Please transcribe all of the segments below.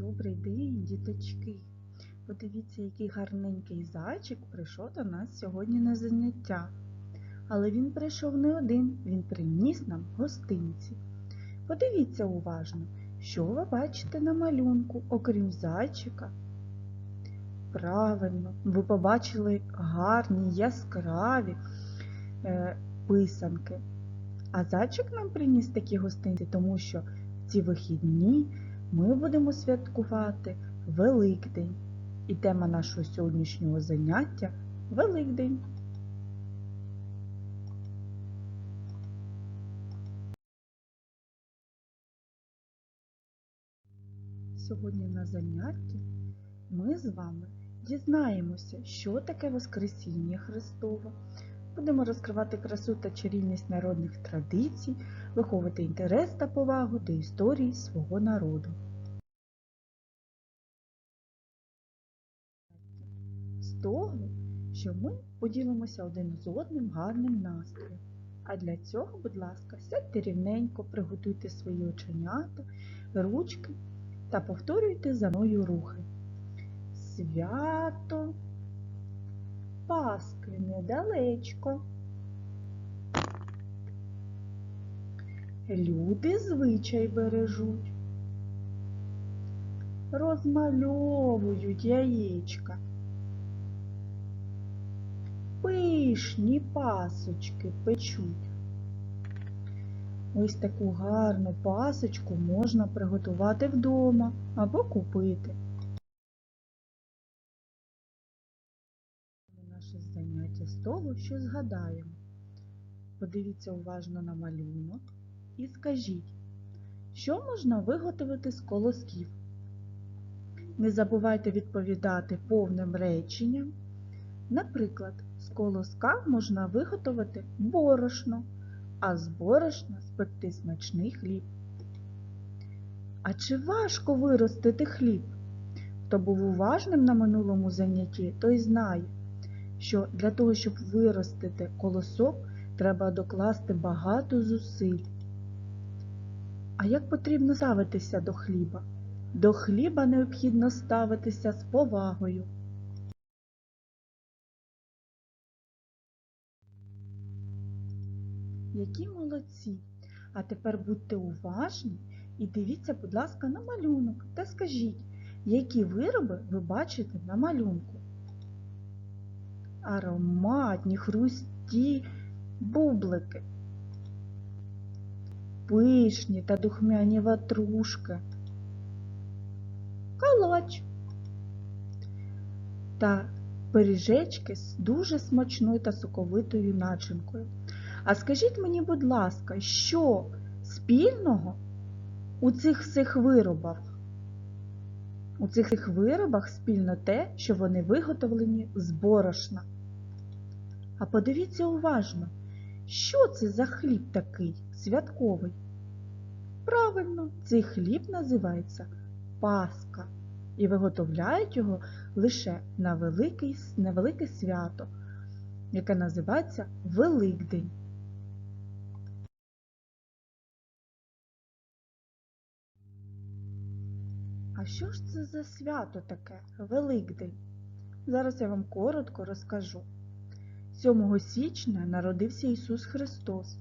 Добрий день, діточки! Подивіться, який гарненький зайчик прийшов до нас сьогодні на заняття. Але він прийшов не один, він приніс нам гостинці. Подивіться уважно, що ви бачите на малюнку, окрім зайчика. Правильно, ви побачили гарні, яскраві е, писанки. А зайчик нам приніс такі гостинці, тому що в ці вихідні ми будемо святкувати Великдень. І тема нашого сьогоднішнього заняття Великдень. Сьогодні на занятті ми з вами дізнаємося, що таке Воскресіння Христове. Будемо розкривати красу та чарівність народних традицій, виховувати інтерес та повагу до історії свого народу. З того, що ми поділимося один з одним гарним настроєм. А для цього, будь ласка, сядьте рівненько, приготуйте свої оченята, ручки та повторюйте за мною рухи. Свято Паски недалечко. Люди звичай бережуть, розмальовують яєчка, пишні пасочки печуть. Ось таку гарну пасочку можна приготувати вдома або купити. Заняття з того, що згадаємо. Подивіться уважно на малюнок і скажіть, що можна виготовити з колосків. Не забувайте відповідати повним реченням. Наприклад, з колоска можна виготовити борошно, а з борошна спекти смачний хліб. А чи важко виростити хліб? Хто був уважним на минулому занятті, той знає, що для того, щоб виростити колосок, треба докласти багато зусиль. А як потрібно ставитися до хліба? До хліба необхідно ставитися з повагою. Які молодці! А тепер будьте уважні і дивіться, будь ласка, на малюнок та скажіть, які вироби ви бачите на малюнку. Ароматні, хрусті бублики, пишні та духмяні ватрушки, калач та пиріжечки з дуже смачною та соковитою начинкою. А скажіть мені, будь ласка, що спільного у цих всіх виробах? У цих виробах спільно те, що вони виготовлені з борошна. А подивіться уважно, що це за хліб такий святковий? Правильно, цей хліб називається Паска, і виготовляють його лише на, великий, на велике свято, яке називається Великдень. А що ж це за свято таке Великдень? Зараз я вам коротко розкажу. 7 січня народився Ісус Христос.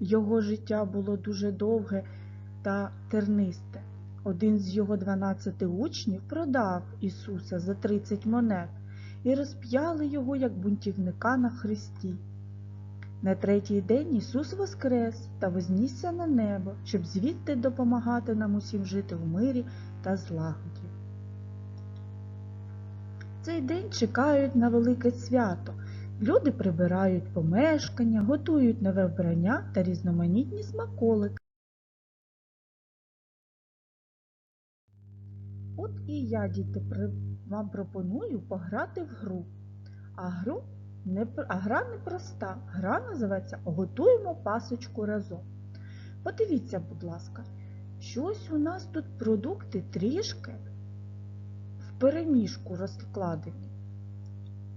Його життя було дуже довге та тернисте. Один з його 12 учнів продав Ісуса за 30 монет і розп'яли його як бунтівника на хресті. На третій день Ісус воскрес та вознісся на небо, щоб звідти допомагати нам усім жити в мирі та злагоді. Цей день чекають на велике свято. Люди прибирають помешкання, готують нове вбрання та різноманітні смаколики. От і я, діти, вам пропоную пограти в гру. А гру не, а гра непроста. Гра називається Готуємо пасочку разом. Подивіться, будь ласка, щось у нас тут продукти трішки в переміжку розкладені.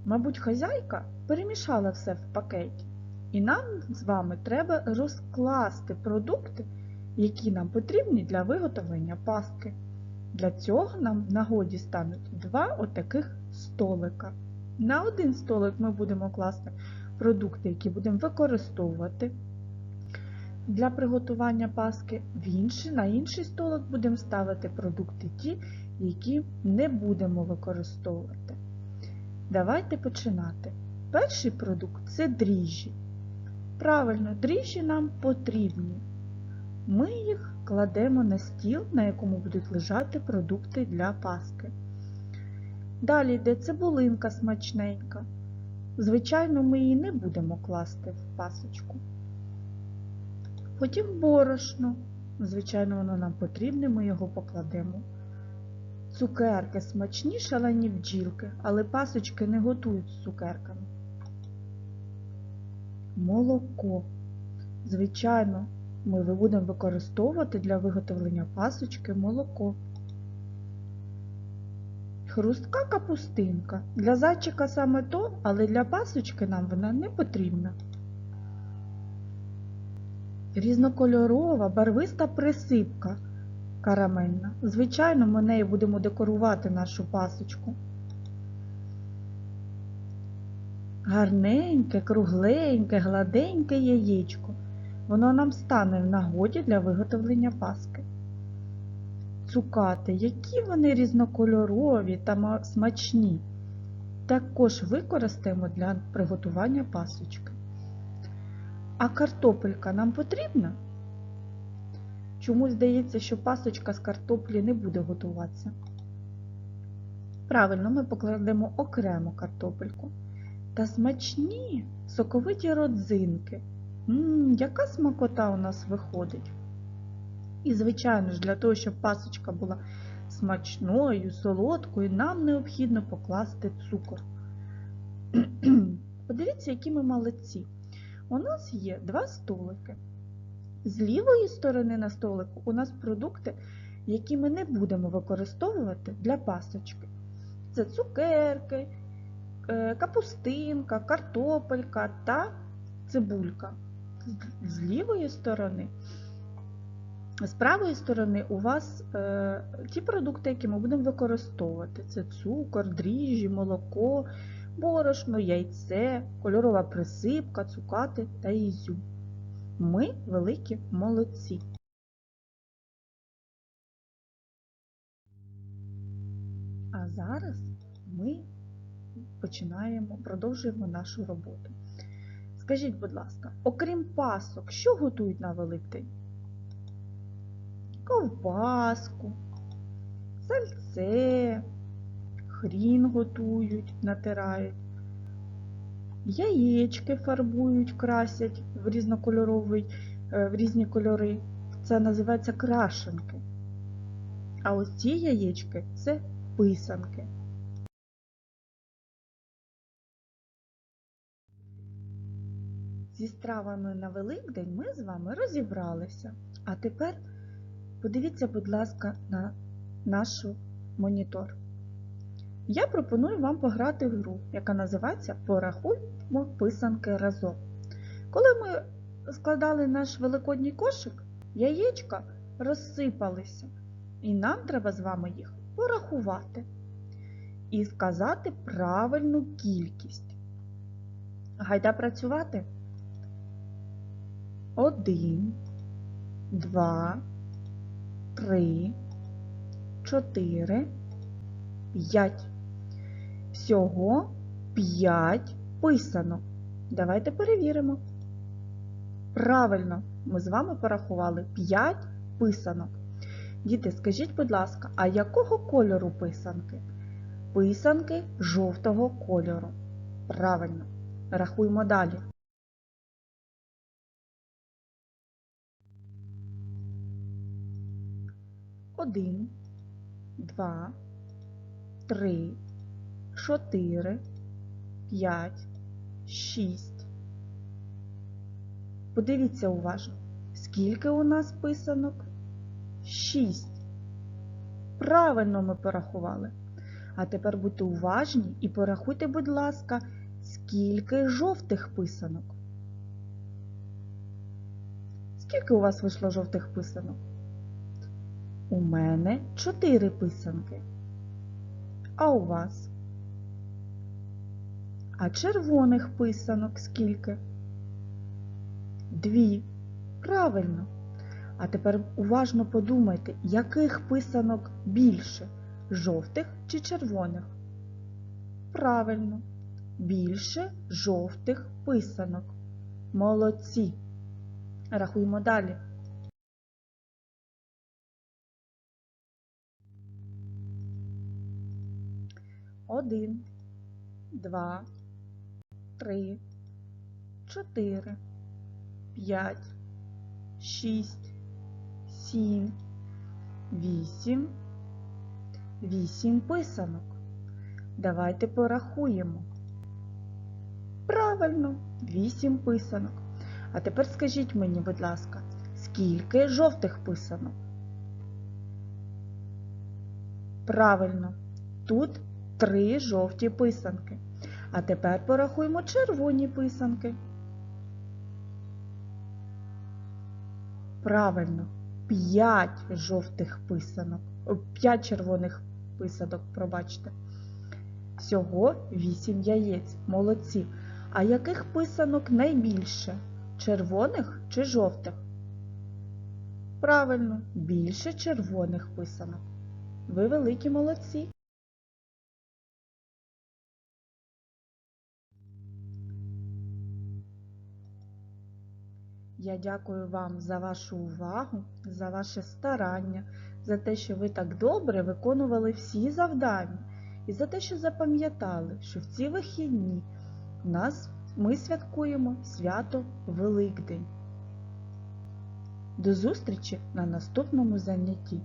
Мабуть, хазяйка перемішала все в пакеті. І нам з вами треба розкласти продукти, які нам потрібні для виготовлення пастки. Для цього нам в нагоді стануть два отаких столика. На один столик ми будемо класти продукти, які будемо використовувати для приготування паски. В інший, на інший столик будемо ставити продукти ті, які не будемо використовувати. Давайте починати. Перший продукт це дріжджі. Правильно, дріжджі нам потрібні. Ми їх кладемо на стіл, на якому будуть лежати продукти для паски. Далі йде цибулинка смачненька. Звичайно, ми її не будемо класти в пасочку. Потім борошно. Звичайно, воно нам потрібне, ми його покладемо. Цукерки смачні шалені бджілки, але пасочки не готують з цукерками. Молоко. Звичайно, ми будемо використовувати для виготовлення пасочки молоко. Хрустка капустинка. Для зайчика саме то, але для пасочки нам вона не потрібна. Різнокольорова, барвиста присипка карамельна. Звичайно, ми нею будемо декорувати нашу пасочку. Гарненьке, кругленьке, гладеньке яєчко. Воно нам стане в нагоді для виготовлення паски. Цукати, які вони різнокольорові та смачні, також використаємо для приготування пасочки. А картопелька нам потрібна? Чомусь здається, що пасочка з картоплі не буде готуватися. Правильно, ми покладемо окремо картопельку. Та смачні соковиті родзинки. Ммм, яка смакота у нас виходить. І, звичайно ж, для того, щоб пасочка була смачною, солодкою, нам необхідно покласти цукор. Подивіться, які ми молодці. У нас є два столики. З лівої сторони на столику у нас продукти, які ми не будемо використовувати для пасочки. Це цукерки, е, капустинка, картопелька та цибулька. З лівої сторони. З правої сторони у вас е, ті продукти, які ми будемо використовувати. Це цукор, дріжджі, молоко, борошно, яйце, кольорова присипка, цукати та ізюм. Ми великі молодці. А зараз ми починаємо, продовжуємо нашу роботу. Скажіть, будь ласка, окрім пасок, що готують на Великдень? Ковбаску, сальце, хрін готують, натирають, яєчки фарбують, красять в різнокольоровий, в різні кольори. Це називається крашенки. А ось ці яєчки це писанки. Зі стравами на Великдень ми з вами розібралися. А тепер подивіться, будь ласка, на наш монітор. Я пропоную вам пограти в гру, яка називається Порахуймо писанки разом. Коли ми складали наш великодній кошик, яєчка розсипалися, і нам треба з вами їх порахувати і сказати правильну кількість. Гайда працювати. Один, два, три, чотири, п'ять. Всього п'ять писанок. Давайте перевіримо. Правильно, ми з вами порахували 5 писанок. Діти, скажіть, будь ласка, а якого кольору писанки? Писанки жовтого кольору. Правильно. Рахуємо далі. Один, два, три, чотири, п'ять, шість. Подивіться уважно, скільки у нас писанок? Шість. Правильно ми порахували. А тепер будьте уважні і порахуйте, будь ласка, скільки жовтих писанок. Скільки у вас вийшло жовтих писанок? У мене чотири писанки. А у вас? А червоних писанок скільки? Дві. Правильно. А тепер уважно подумайте, яких писанок більше жовтих чи червоних? Правильно, більше жовтих писанок. Молодці. Рахуємо далі. Один, два, три, чотири, п'ять, шість, сім, вісім, вісім писанок. Давайте порахуємо. Правильно, вісім писанок. А тепер скажіть мені, будь ласка, скільки жовтих писанок? Правильно, тут три жовті писанки. А тепер порахуємо червоні писанки. Правильно, п'ять жовтих писанок, о, п'ять червоних писанок, пробачте. Всього вісім яєць. Молодці. А яких писанок найбільше? Червоних чи жовтих? Правильно, більше червоних писанок. Ви великі молодці. Я дякую вам за вашу увагу, за ваше старання, за те, що ви так добре виконували всі завдання, і за те, що запам'ятали, що в ці вихідні нас ми святкуємо свято Великдень. До зустрічі на наступному занятті.